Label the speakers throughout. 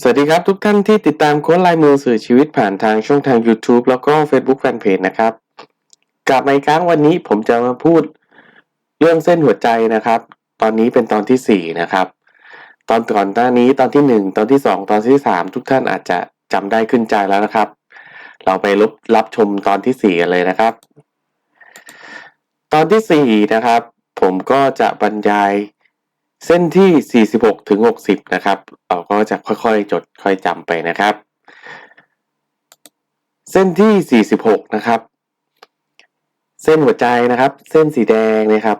Speaker 1: สวัสดีครับทุกท่านที่ติดตามโค้ดลายมือสื่อชีวิตผ่านทางช่องทาง YouTube แล้วก็ Facebook Fanpage นะครับ กลับมาอีกครั้งวันนี้ผมจะมาพูดเรื่องเส้นหัวใจนะครับ ตอนนี้เป็นตอนที่ 4 นะครับ ตอนก่อนหน้านี้ตอนที่ 1 ตอนที่ 2 ตอนที่ 3 ทุกท่านอาจจะจำได้ขึ้นใจแล้วนะครับ เราไปรับรับชมตอนที่ 4 กันเลยนะครับ ตอนที่ 4 นะครับ ผมก็จะบรรยาย เส้นที่ 46 ถึง 60 นะครับ เราก็จะค่อยๆ จดค่อยจำไปนะครับ เส้นที่ 46 นะครับ เส้นหัวใจนะครับ เส้นสีแดงนะครับ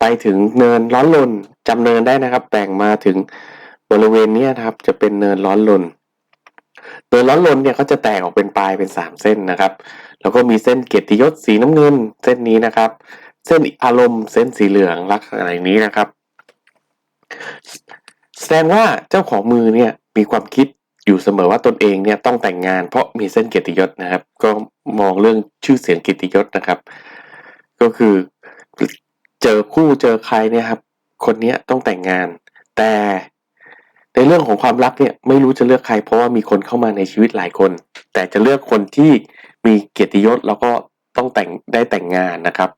Speaker 1: ไปถึงเนินร้อนลนจำเนินได้นะครับ แบ่งมาถึงบริเวณนี้นะครับ จะเป็นเนินร้อนลนเนินร้อนลนเนี่ยเขาจะแตกออกเป็นปลายเป็น 3 เส้นนะครับ แล้วก็มีเส้นเกียรติยศสีน้ำเงิน เส้นนี้นะครับ เส้นอารมณ์เส้นสีเหลืองลักษณะอย่างนี้นะครับ แสดงว่าเจ้าของมือเนี่ยมีความคิดอยู่เสมอว่าตนเองเนี่ยต้องแต่งงาน เพราะมีเส้นเกียรติยศนะครับ ก็มองเรื่องชื่อเสียงเกียรติยศนะครับ ก็คือเจอคู่เจอใครเนี่ยครับ คนเนี้ยต้องแต่งงาน แต่ในเรื่องของความรักเนี่ยไม่รู้จะเลือกใคร เพราะว่ามีคนเข้ามาในชีวิตหลายคน แต่จะเลือกคนที่มีเกียรติยศแล้วก็ต้องแต่งได้แต่งงานนะครับ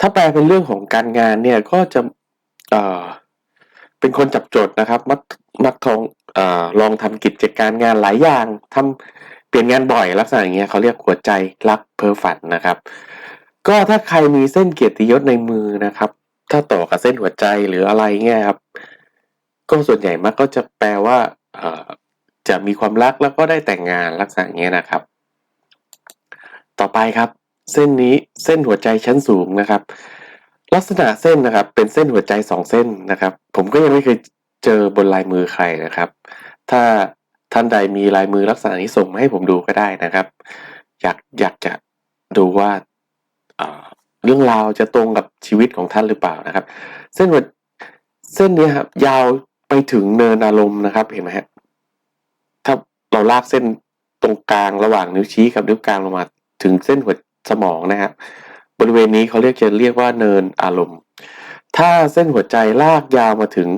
Speaker 1: ถ้าแปลเป็นเรื่องของการงานเนี่ยก็จะเอ่อ เป็นคนจับจดนะครับ มักมักทองอลองทำกิจการงานหลายอย่างทำเปลี่ยนงานบ่อยลักษณะอย่างเงี้ยเขาเรียกหัวใจรักเพ้อฝันนะครับ ก็ถ้าใครมีเส้นเกียรติยศในมือนะครับ ถ้าต่อกับเส้นหัวใจหรืออะไรเงี้ยครับก็ส่วนใหญ่มักก็จะแปลว่าจะมีความรักแล้วก็ได้แต่งงานลักษณะอย่างเงี้ยนะครับ ต่อไปครับ เส้นนี้เส้นหัวใจชั้นสูงนะครับ ลักษณะเส้นนะครับ เป็นเส้นหัวใจสองเส้นนะครับ ผมก็ยังไม่เคยเจอบนลายมือใครนะครับ ถ้าท่านใดมีลายมือลักษณะนี้ส่งมาให้ผมดูก็ได้นะครับ อยากอยากจะดูว่าเรื่องราวจะตรงกับชีวิตของท่านหรือเปล่านะครับ เส้นหัวเส้นนี้ครับยาวไปถึงเนินอารมณ์นะครับเห็นไหมฮะถ้าเราลากเส้นตรงกลางระหว่างนิ้วชี้กับนิ้วกลางลงมา ถึงเส้นหัวสมองนะครับ บริเวณนี้เขาเรียกจะเรียกว่าเนินอารมณ์ ถ้าเส้นหัวใจลากยาวมาถึง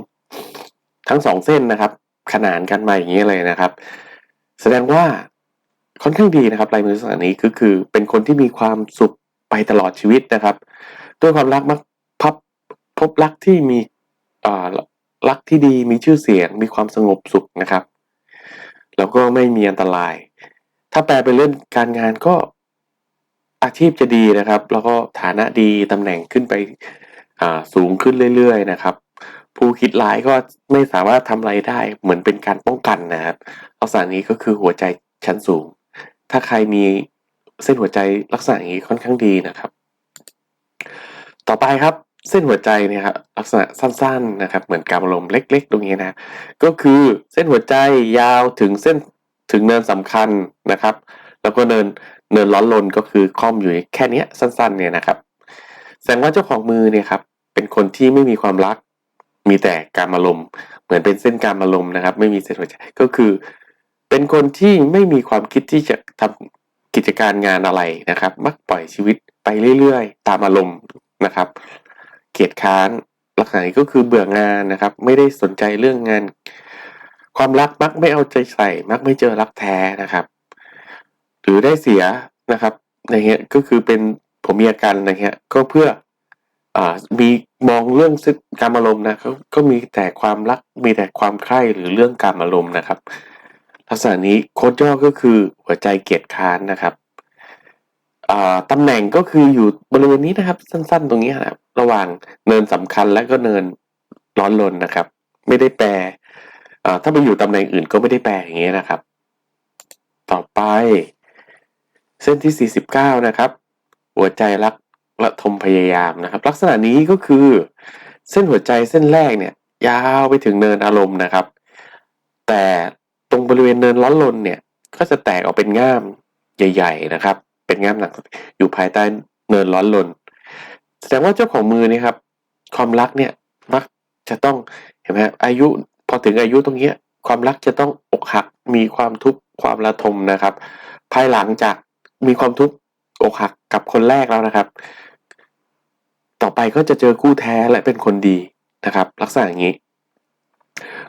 Speaker 1: ทั้งสองเส้นนะครับ ขนานกันมาอย่างนี้เลยนะครับ แสดงว่าค่อนข้างดีนะครับลายมือลักษณะนี้ก็คือเป็นคนที่มีความสุขไปตลอดชีวิตนะครับ ด้วยความรักมักพับพบรักที่มีอ่ารักที่ดีมีชื่อเสียง มีความสงบสุขนะครับ แล้วก็ไม่มีอันตราย ถ้าแปลเป็นเรื่องการงานก็ อาชีพจะดีนะครับ แล้วก็ฐานะดีตำแหน่งขึ้นไป อ่า สูงขึ้นเรื่อยๆนะครับ ผู้คิดร้ายก็ไม่สามารถทำอะไรได้ เหมือนเป็นการป้องกันนะครับลักษณะนี้ก็คือหัวใจชั้นสูง ถ้าใครมีเส้นหัวใจลักษณะอย่างนี้ค่อนข้างดีนะครับ ต่อไปครับเส้นหัวใจเนี่ยครับลักษณะสั้นๆนะครับ เหมือนการลมเล็ก ๆ ตรงนี้นะ ก็คือเส้นหัวใจยาวถึงเส้นถึงเนินสำคัญนะครับ แล้วก็เนิน เนินร้อนลนก็คือค่อมอยู่แค่เนี้ยสั้นๆเนี่ยนะครับ แสดงว่าเจ้าของมือเนี่ยครับเป็นคนที่ไม่มีความรัก มีแต่การอารมณ์เหมือนเป็นเส้นการอารมณ์นะครับ ไม่มีเส้นหัวใจก็คือ เป็นคนที่ไม่มีความคิดที่จะทำกิจการงานอะไรนะครับ มักปล่อยชีวิตไปเรื่อยๆ ตามอารมณ์นะครับ เกียจค้านลักษณะนี้ก็คือเบื่องานนะครับ ไม่ได้สนใจเรื่องงาน ความรักมักไม่เอาใจใส่ มักไม่เจอรักแท้นะครับ รือได้เสียนะครับในเงี้ยก็คือเป็นผมมีอาการอะไรเงี้ยก็เพื่ออ่ามีมองเรื่องการอารมณ์นะเขาก็มีแต่ความรักมีแต่ความใคร่หรือเรื่องการอารมณ์นะครับ ลักษณะนี้โค้ดย่อก็คือหัวใจเกียรติค้านนะครับตำแหน่งก็คืออยู่บริเวณนี้นะครับ สั้นๆ ตรงนี้นะครับระหว่างเนินสำคัญและก็เนินร้อนรนนะครับ ไม่ได้แปลถ้าไปอยู่ตำแหน่งอื่นก็ไม่ได้แปลอย่างนี้นะครับ ต่อไป เส้นที่ 49 นะครับ หัวใจรักระทมพยายามนะครับ ลักษณะนี้ก็คือเส้นหัวใจเส้นแรกเนี่ย ยาวไปถึงเนินอารมณ์นะครับ แต่ตรงบริเวณเนินร้อนลนเนี่ย ก็จะแตกออกเป็นง่ามใหญ่ ๆนะครับ เป็นง่ามหนักอยู่ภายใต้เนินร้อนลน แสดงว่าเจ้าของมือนี่ครับ ความรักเนี่ยมักจะต้องเห็นไหมอายุพอถึงอายุตรงเนี้ยความรักจะต้องอกหักมีความทุกข์ความระทมนะครับ ภายหลังจาก มีความทุกข์อกหักกับคนแรกแล้วนะครับ ต่อไปก็จะเจอคู่แท้และเป็นคนดีนะครับ ลักษณะอย่างนี้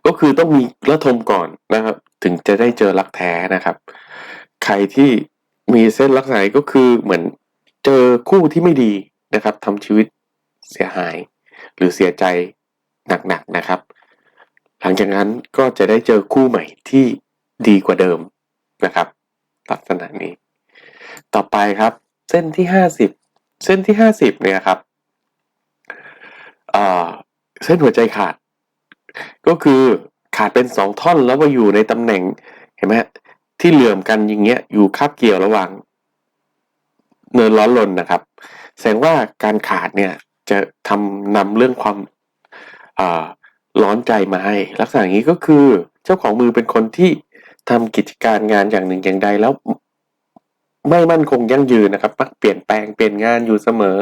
Speaker 1: ก็คือต้องมีระทมก่อนนะครับ ถึงจะได้เจอรักแท้นะครับ ใครที่มีเส้นลักษณะก็คือเหมือนเจอคู่ที่ไม่ดีนะครับทำชีวิตเสียหาย หรือเสียใจหนักๆนะครับ หลังจากนั้นก็จะได้เจอคู่ใหม่ที่ดีกว่าเดิมนะครับ ลักษณะนี้ ต่อไปครับ เส้นที่ห้าสิบเส้นที่ห้าสิบเนี่ยครับเอ่อเส้นหัวใจขาด ก็คือขาดเป็นสองท่อนแล้วมาอยู่ในตำแหน่งเห็นไหมที่เหลื่อมกันอย่างเงี้ยอยู่คาบเกี่ยวระหว่างเนินร้อนลนนะครับ แสดงว่าการขาดเนี่ยจะทำนำเรื่องความอ่าร้อนใจมาให้ ลักษณะนี้ก็คือเจ้าของมือเป็นคนที่ทำกิจการงานอย่างหนึ่งอย่างใดแล้ว ไม่มั่นคงยั่งยืนนะครับมักเปลี่ยนแปลงเปลี่ยนงานอยู่เสมอ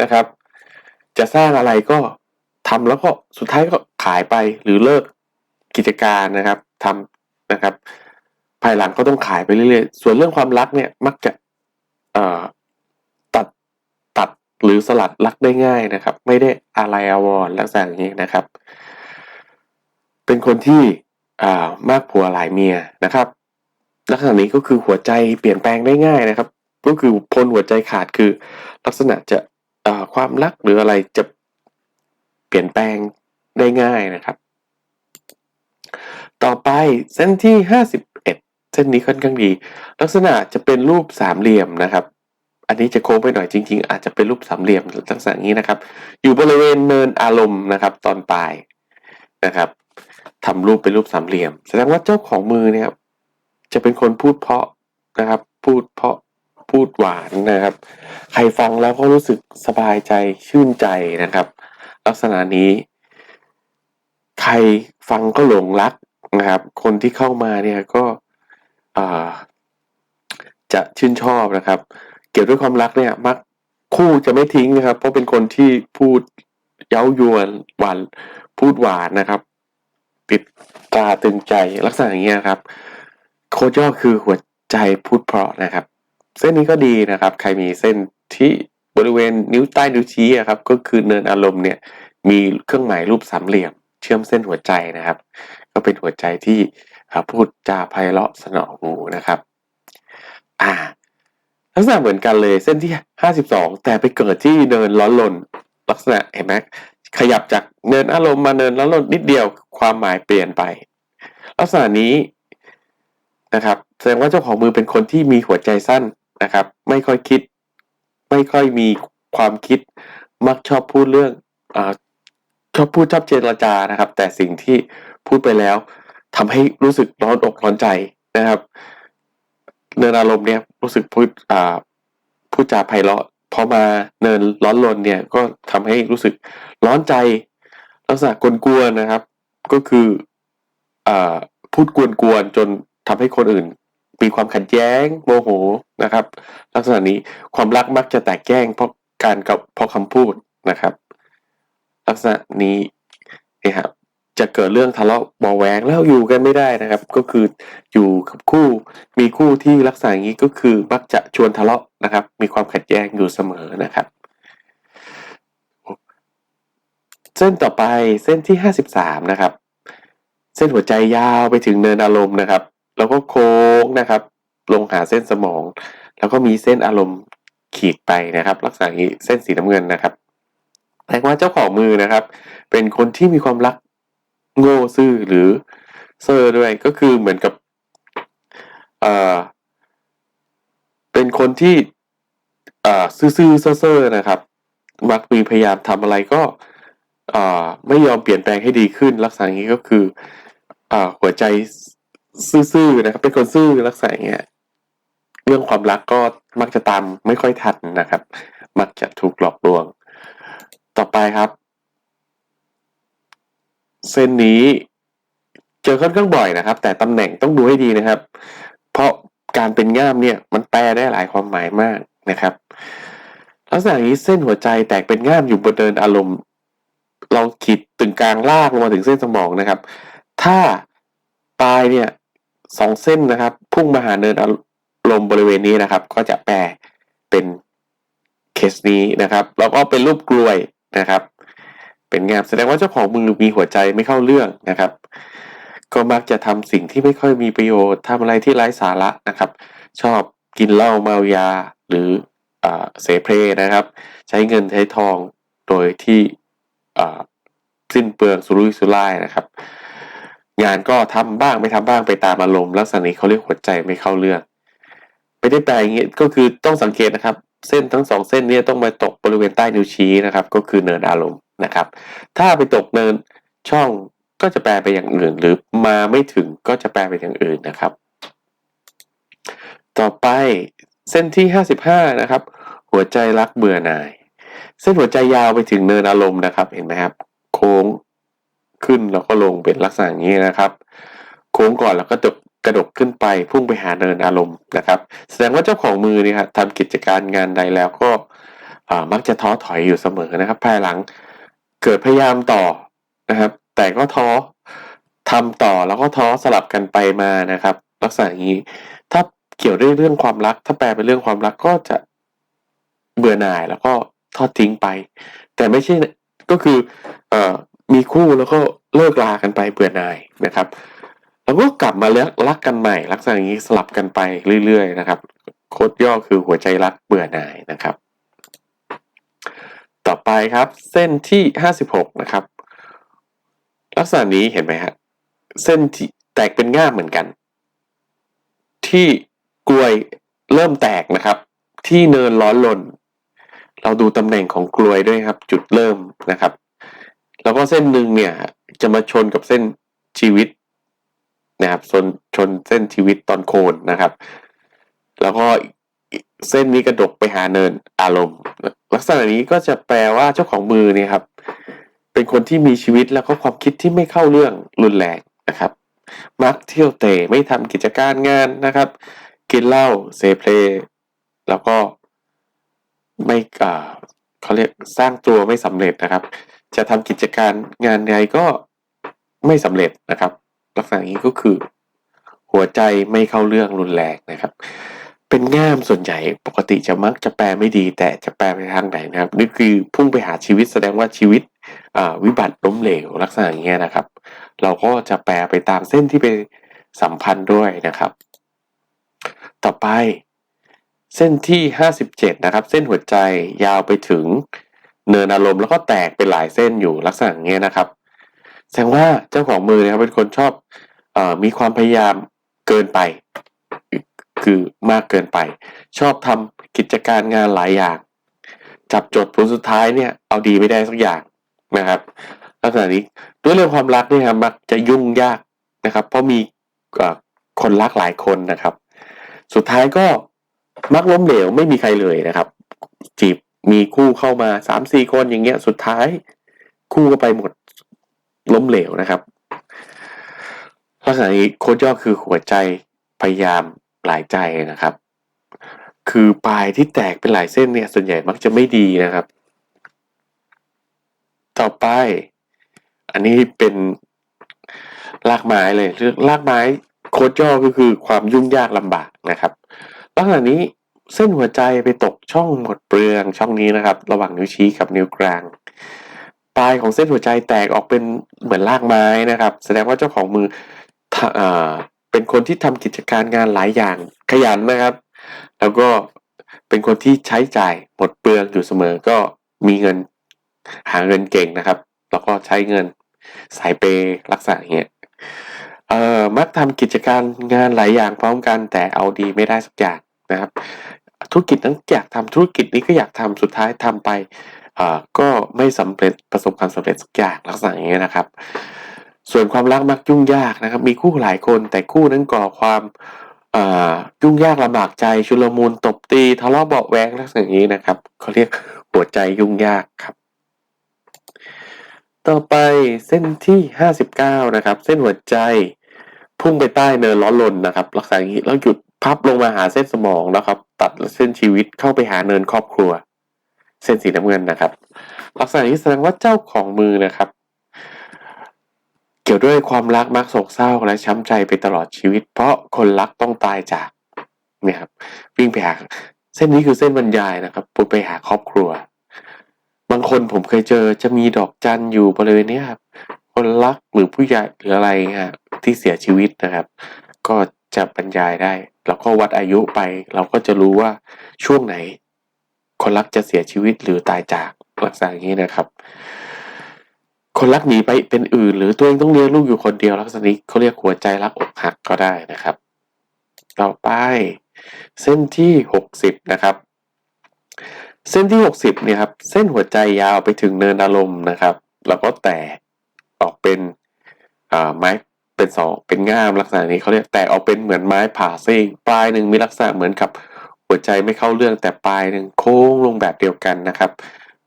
Speaker 1: นะครับ จะสร้างอะไรก็ทำแล้วก็สุดท้ายก็ขายไปหรือเลิกกิจการนะครับทำนะครับ ภายหลังก็ต้องขายไปเรื่อยๆ ส่วนเรื่องความรักเนี่ยมักจะเอ่อตัดตัดหรือสลัดรักได้ง่ายนะครับ ไม่ได้อะไรอาวรลักษณะอย่างนี้นะครับ เป็นคนที่อ่ามากผัวหลายเมียนะครับ ลักษณะนี้ก็คือหัวใจเปลี่ยนแปลงได้ง่ายนะครับ ก็คือพลหัวใจขาดคือ ลักษณะจะความรักหรืออะไรจะเปลี่ยนแปลงได้ง่ายนะครับ ต่อไปเส้นที่ห้าสิบเอ็ดเส้นนี้ค่อนข้างดี ลักษณะจะเป็นรูปสามเหลี่ยมนะครับ อันนี้จะโค้งไปหน่อยจริง ๆ อาจจะเป็นรูปสามเหลี่ยมลักษณะนี้นะครับ อยู่บริเวณเนินอารมณ์นะครับ ตอนปลายนะครับทำรูปเป็นรูปสามเหลี่ยม แสดงว่าเจ้าของมือเนี่ย จะเป็นคนพูดเพราะนะครับ พูดเพราะพูดหวานนะครับ ใครฟังแล้วก็รู้สึกสบายใจชื่นใจนะครับ ลักษณะนี้ ใครฟังก็หลงรักนะครับ คนที่เข้ามาเนี่ยก็จะชื่นชอบนะครับ เกี่ยวด้วยความรักเนี่ย มักคู่จะไม่ทิ้งนะครับ เพราะเป็นคนที่พูดเย้ายวนหวานพูดหวานนะครับ ติดตาตึงใจลักษณะอย่างเงี้ยครับ โคจรคือหัวใจพูดเพราะนะครับ เส้นนี้ก็ดีนะครับ ใครมีเส้นที่บริเวณนิ้วใต้นิ้วชี้อะครับ ก็คือเนินอารมณ์เนี่ยมีเครื่องหมายรูปสามเหลี่ยม เชื่อมเส้นหัวใจนะครับ ก็เป็นหัวใจที่พูดจาไพเราะสนอหูนะครับ อ่าลักษณะเหมือนกันเลยเส้นที่ห้าสิบสองแต่ไปเกิดที่เนินร้อนลน ลักษณะเห็นไหมขยับจากเนินอารมณ์มาเนินร้อนลนนิดเดียวความหมายเปลี่ยนไป ลักษณะนี้ นะครับแสดงว่าเจ้าของมือเป็นคนที่มีหัวใจสั้นนะครับ ไม่ค่อยคิด ไม่ค่อยมีความคิด มักชอบพูดเรื่องอชอบพูดชอบเจรจานะครับ แต่สิ่งที่พูดไปแล้วทำให้รู้สึกร้อนอกร้อนใจนะครับเนินอารมณ์เนี่ยรู้สึกพูดอ่าพูดจาไพเราะพอมาเนินร้อนรนเนี่ยก็ทำให้รู้สึกร้อนใจลักษณะกวนๆนะครับ ก็คืออ่าพูดกวนๆจน ทำให้คนอื่น มีความขัดแย้งโมโหนะครับ ลักษณะนี้ความรักมักจะแตกแยกเพราะการกับเพราะคำพูดนะครับ ลักษณะนี้นี่ยครับจะเกิดเรื่องทะเลาะเบาะแวงแล้วอยู่กันไม่ได้นะครับ ก็คืออยู่กับคู่มีคู่ที่ลักษณะอย่างนี้ก็คือมักจะชวนทะเลาะนะครับ มีความขัดแย้งอยู่เสมอนะครับ เส้นต่อไปเส้นที่ห้าสิบสามนะครับ เส้นหัวใจยาวไปถึงเนินอารมณ์นะครับ แล้วก็โค้งนะครับ ลงหาเส้นสมอง แล้วก็มีเส้นอารมณ์ขีดไปนะครับ ลักษณะนี้เส้นสีน้ำเงินนะครับแปลว่าเจ้าของมือนะครับ เป็นคนที่มีความรักโง่ซื่อหรือเซอร์ด้วยก็คือเหมือนกับเอ่อเป็นคนที่เอ่อซื่อๆเซ่อๆนะครับ มักมีพยายามทำอะไรก็เอ่อไม่ยอมเปลี่ยนแปลงให้ดีขึ้น ลักษณะนี้ก็คือเอ่อหัวใจ ซื่อๆนะครับ เป็นคนซื่อลักษณะอย่างเงี้ยเรื่องความรักก็มักจะตามไม่ค่อยทันนะครับ มักจะถูกหลอกลวง ต่อไปครับ เส้นนี้เจอค่อนข้างบ่อยนะครับ แต่ตำแหน่งต้องดูให้ดีนะครับ เพราะการเป็นง่ามเนี่ยมันแปลได้หลายความหมายมากนะครับลักษณะนี้เส้นหัวใจแตกเป็นง่ามอยู่บนเดินอารมณ์ เราขีดตึงกลางลากลงมาถึงเส้นสมองนะครับ ถ้าปลายเนี่ย สองเส้นนะครับ พุ่งมาหาเนินอารมณ์บริเวณนี้นะครับ ก็จะแปลเป็นเคสนี้นะครับแล้วก็เป็นรูปกลวยนะครับ เป็นงามแสดงว่าเจ้าของมือมีหัวใจไม่เข้าเรื่องนะครับ ก็มักจะทำสิ่งที่ไม่ค่อยมีประโยชน์ทำอะไรที่ไร้สาระนะครับ ชอบกินเหล้าเมายาหรืออเสเพลนะครับ ใช้เงินใช้ทองโดยที่สิ้นเปลืองสุรุ่ยสุร่ายนะครับ งานก็ทำบ้างไม่ทำบ้างไปตามอารมณ์ลักษณะนี้เขาเรียกหัวใจไม่เข้าเรื่องไม่ได้แปลอย่างนี้ก็คือต้องสังเกตนะครับ เส้นทั้งสองเส้นเนี้ต้องมาตกบริเวณใต้นิ้วชี้นะครับ ก็คือเนินอารมณ์นะครับ ถ้าไปตกเนินช่องก็จะแปลไปอย่างอื่น หรือมาไม่ถึงก็จะแปลไปอย่างอื่นนะครับ ต่อไปเส้นที่ 55 นะครับ หัวใจรักเบื่อหน่าย เส้นหัวใจยาวไปถึงเนินอารมณ์นะครับ เห็นไหมครับ โค้ง ขึ้นแล้วก็ลงเป็นลักษณะอย่างนี้นะครับ โค้งก่อนแล้วก็ตกกระดกขึ้นไปพุ่งไปหาเนินอารมณ์นะครับ แสดงว่าเจ้าของมือเนี่ยครับทำกิจการงานใดแล้วก็มักจะท้อถอยอยู่เสมอนะครับ ภายหลังเกิดพยายามต่อนะครับ แต่ก็ท้อทำต่อแล้วก็ท้อสลับกันไปมานะครับ ลักษณะอย่างนี้ถ้าเกี่ยวด้วยเรื่องความรัก ถ้าแปลเป็นเรื่องความรักก็จะเบื่อหน่ายแล้วก็ทอดทิ้งไป แต่ไม่ใช่ก็คือเอ่อ มีคู่แล้วก็เลิกลากันไปเบื่อหน่ายนะครับ แล้วก็กลับมาเลือกรักกันใหม่ลักษณะอย่างนี้สลับกันไปเรื่อยๆนะครับ โคดย่อคือหัวใจรักเบื่อหน่ายนะครับ ต่อไปครับเส้นที่ห้าสิบหกนะครับ ลักษณะนี้เห็นไหมฮะเส้นที่แตกเป็นง่ามเหมือนกัน ที่กลวยเริ่มแตกนะครับ ที่เนินร้อนลน เราดูตำแหน่งของกลวยด้วยครับ จุดเริ่มนะครับ แล้วก็เส้นหนึ่งเนี่ยจะมาชนกับเส้นชีวิตนะครับชนชนเส้นชีวิตตอนโคนนะครับ แล้วก็เส้นนี้กระดกไปหาเนินอารมณ์ ลักษณะนี้ก็จะแปลว่าเจ้าของมือเนี่ยครับ เป็นคนที่มีชีวิตแล้วก็ความคิดที่ไม่เข้าเรื่องรุนแรงนะครับ มักเที่ยวเตะไม่ทำกิจการงานนะครับ กินเหล้าเสเพลแล้วก็ไม่เขาเรียกสร้างตัวไม่สำเร็จนะครับ จะทำกิจการงานใดก็ไม่สำเร็จนะครับ ลักษณะนี้ก็คือ หัวใจไม่เข้าเรื่องรุนแรงนะครับ เป็นง่ามส่วนใหญ่ปกติจะมักจะแปลไม่ดี แต่จะแปลไปทางไหนนะครับนี่คือพุ่งไปหาชีวิตแสดงว่าชีวิตวิบัติล้มเหลวลักษณะอย่างเงี้ยนะครับ เราก็จะแปลไปตามเส้นที่ไปสัมพันธ์ด้วยนะครับ ต่อไป เส้นที่ 57 นะครับ เส้นหัวใจยาวไปถึง เนินอารมณ์แล้วก็แตกเป็นหลายเส้นอยู่ลักษณะอย่างเงี้ยนะครับ แสดงว่าเจ้าของมือนะครับเป็นคนชอบอมีความพยายามเกินไป คือมากเกินไป ชอบทำกิจการงานหลายอย่าง จับจดผลสุดท้ายเนี่ยเอาดีไม่ได้สักอย่างนะครับ ลักษณะนี้ด้วยเรื่องความรักเนี่ยครับมักจะยุ่งยากนะครับ เพราะมีคนรักหลายคนนะครับ สุดท้ายก็มักล้มเหลวไม่มีใครเลยนะครับ จีบ มีคู่เข้ามาสามสี่คนอย่างเงี้ยสุดท้าย คู่ก็ไปหมดล้มเหลวนะครับลักษณะนี้โค้ดย่อคือหัวใจพยายามหลายใจนะครับ คือปลายที่แตกเป็นหลายเส้นเนี่ยส่วนใหญ่มักจะไม่ดีนะครับ ต่อไป อันนี้เป็นรากไม้เลยเรื่องรากไม้โคดย่อก็คือความยุ่งยากลำบากนะครับลักษณะนี้เส้นหัวใจไปตก ช่องหมดเปลืองช่องนี้นะครับ ระหว่างนิ้วชี้กับนิ้วกลาง ปลายของเส้นหัวใจแตกออกเป็นเหมือนรากไม้นะครับ แสดงว่าเจ้าของมืออเป็นคนที่ทำกิจการงานหลายอย่างขยันนะครับ แล้วก็เป็นคนที่ใช้จ่ายหมดเปลืองอยู่เสมอก็มีเงินหาเงินเก่งนะครับ แล้วก็ใช้เงินสายเปย์ลักษาเงี้ยเอ่อมักทำกิจการงานหลายอย่างพร้อมกันแต่เอาดีไม่ได้สักอย่างนะครับ ธุรกิจนั้นอยากทำธุรกิจนี้ก็อยากทำสุดท้ายทำไปก็ไม่สำเร็จประสบความสำเร็จสักอย่างลักษณะอย่างเงี้นะครับ ส่วนความรักมักยุ่งยากนะครับ มีคู่หลายคนแต่คู่นั้นก่อความยุ่งยากลำบากใจชุลมุนตบตีทะเลาะเบาแวงลักษณะอย่างนี้นะครับเขาเรียกหัวใจยุ่งยากครับ ต่อไปเส้นที่ห้าสิบเก้านะครับ เส้นหัวใจพุ่งไปใต้เนินร้อลนนะครับลักษณะอย่างนี้แล้วหยุด พับลงมาหาเส้นสมองนะครับ ตัดเส้นชีวิตเข้าไปหาเนินครอบครัว เส้นสีน้ำเงินนะครับ ลักษณะนี้แสดงว่าเจ้าของมือนะครับ เกี่ยวด้วยความรักมักโศกเศร้าและช้ำใจไปตลอดชีวิต เพราะคนรักต้องตายจากเนี่ยครับวิ่งไปหาเส้นนี้คือเส้นบรรยายนะครับพุ่ไปหาครอบครัว บางคนผมเคยเจอจะมีดอกจันอยู่บริเวณนี้ครับคนรักหรือผู้ใหญ่หรืออะไรฮะที่เสียชีวิตนะครับ ก็จะบรรยายได้ แล้วก็วัดอายุไป เราก็จะรู้ว่าช่วงไหน คนรักจะเสียชีวิตหรือตายจากลักษณะอย่างนี้นะครับ คนรักหนีไปเป็นอื่น หรือตัวเองต้องเลี้ยงลูกอยู่คนเดียวลักษณะนี้เขาเรียกหัวใจรักอกหักก็ได้นะครับ ต่อไป เส้นที่หกสิบนะครับ เส้นที่หกสิบเนี่ยครับเส้นหัวใจยาวไปถึงเนินอารมณ์นะครับ แล้วก็แตกออกเป็นไม้ เป็นสองเป็นง่ามลักษณะนี้เขาเรียกแตกออกเป็นเหมือนไม้ผ่าซิ่งปลายหนึ่งมีลักษณะเหมือนกับหัวใจไม่เข้าเรื่องแต่ปลายหนึ่งโค้งลงแบบเดียวกันนะครับ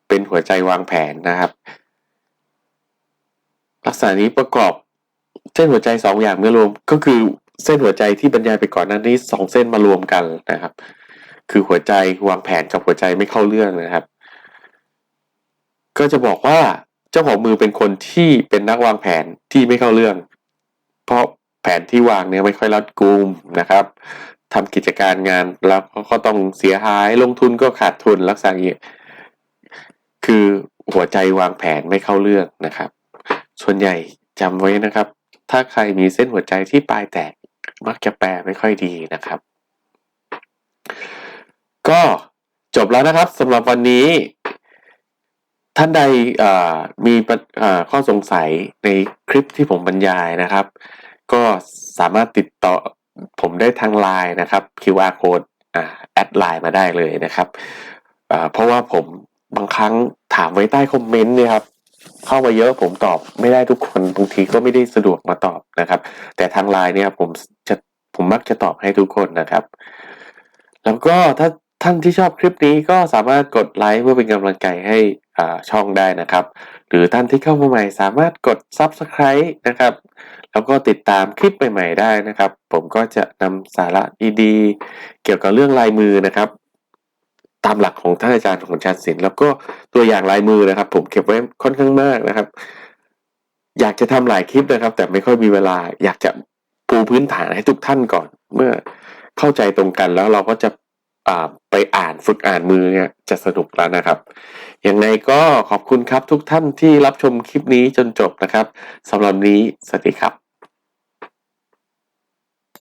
Speaker 1: เป็นหัวใจวางแผนนะครับ ลักษณะนี้ประกอบเส้นหัวใจสองอย่างเมื่อรวมก็คือเส้นหัวใจที่บรรยายไปก่อนนั้นนี้สองเส้นมารวมกันนะครับ คือหัวใจวางแผนกับหัวใจไม่เข้าเรื่องนะครับ ก็จะบอกว่าเจ้าของมือเป็นคนที่เป็นนักวางแผนที่ไม่เข้าเรื่อง เพราะแผนที่วางเนี่ยไม่ค่อยรัดกุมนะครับทำกิจการงานแล้วก็ต้องเสียหายลงทุนก็ขาดทุนลักษณะนี้คือหัวใจวางแผนไม่เข้าเรื่องนะครับ ส่วนใหญ่จำไว้นะครับ ถ้าใครมีเส้นหัวใจที่ปลายแตกมักจะแปลไม่ค่อยดีนะครับ ก็จบแล้วนะครับสำหรับวันนี้ ท่านใดมีข้อสงสัยในคลิปที่ผมบรรยายนะครับ ก็สามารถติดต่อผมได้ทางไลน์นะครับ QR code แอดไลน์มาได้เลยนะครับเพราะว่าผมบางครั้งถามไว้ใต้คอมเมนต์เนี่ยครับเข้ามาเยอะผมตอบไม่ได้ทุกคนบางทีก็ไม่ได้สะดวกมาตอบนะครับ แต่ทางไลน์เนี่ยผมจะผมมักจะตอบให้ทุกคนนะครับ แล้วก็ถ้าท่านที่ชอบคลิปนี้ก็สามารถกดไลค์เพื่อเป็นกำลังใจให้ ช่องได้นะครับ หรือท่านที่เข้ามาใหม่สามารถกด Subscribe นะครับ แล้วก็ติดตามคลิปใหม่ๆได้นะครับ ผมก็จะนำสาระดีๆ เกี่ยวกับเรื่องลายมือนะครับ ตามหลักของท่านอาจารย์ของชาติศิลป์แล้วก็ตัวอย่างลายมือนะครับ ผมเก็บไว้ค่อนข้างมากนะครับ อยากจะทำหลายคลิปนะครับ แต่ไม่ค่อยมีเวลา อยากจะปูพื้นฐานให้ทุกท่านก่อน เมื่อเข้าใจตรงกันแล้วเราก็จะ ไปอ่านฝึกอ่านมือเนี่ยจะสนุกแล้วนะครับยังไงก็ขอบคุณครับทุกท่านที่รับชมคลิปนี้จนจบนะครับสำหรับนี้สวัสดีครับ